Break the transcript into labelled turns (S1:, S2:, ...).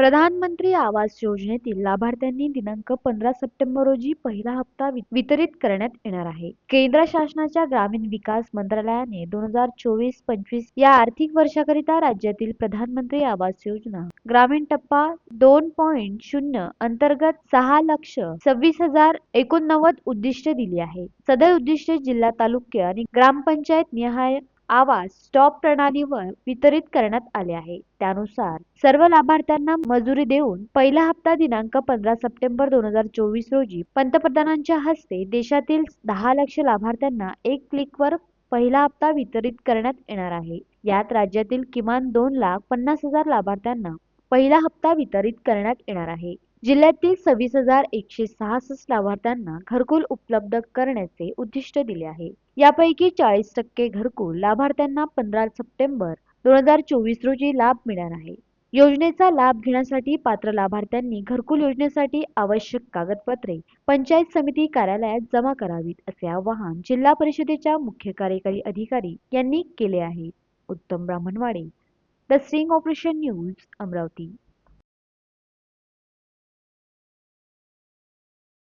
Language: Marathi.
S1: प्रधानमंत्री आवास योजनेतील लाभार्थ्यांनी दिनांक पंधरा सप्टेंबर रोजी पहिला हप्ता वि- वितरित करण्यात येणार आहे. केंद्र शासनाच्या ग्रामीण विकास मंत्रालयाने दोन हजार चोवीस पंचवीस या आर्थिक वर्षाकरिता राज्यातील प्रधानमंत्री आवास योजना ग्रामीण टप्पा दोन पॉईंट शून्य अंतर्गत सहा लक्ष सव्वीस हजार एकोणनव्वद उद्दिष्ट दिली आहे. सदर उद्दिष्टे जिल्हा तालुक्य आणि ग्रामपंचायत निहाय आवाज स्टॉप प्रणालीवर वितरित करण्यात आले आहे. त्यानुसार सर्व लाभार्थ्यांना मजुरी देऊन पहिला हप्ता दिनांक पंधरा सप्टेंबर दोन हजार चोवीस रोजी पंतप्रधानांच्या हस्ते देशातील दहा लक्ष लाभार्थ्यांना एक क्लिकवर पहिला हप्ता वितरित करण्यात येणार आहे. यात राज्यातील किमान दोन लाख पन्नास हजार लाभार्थ्यांना पहिला हप्ता वितरित करण्यात येणार आहे. जिल्ह्यातील सव्वीस हजार एकशे सहासष्ट लाभार्थ्यांना घरकुल उपलब्ध करण्याचे उद्दिष्ट दिले आहे. यापैकी चाळीस टक्के घरकुल लाभार्थ्यांना पंधरा सप्टेंबर दोन हजार चोवीस रोजी लाभ मिळणार आहे. योजनेचा लाभ घेण्यासाठी पात्र लाभार्थ्यांनी घरकुल योजनेसाठी आवश्यक कागदपत्रे पंचायत समिती कार्यालयात जमा करावीत असे आवाहन जिल्हा परिषदेच्या मुख्य कार्यकारी अधिकारी यांनी केले आहे. उत्तम Brahmanwade The string operation news, Amravati.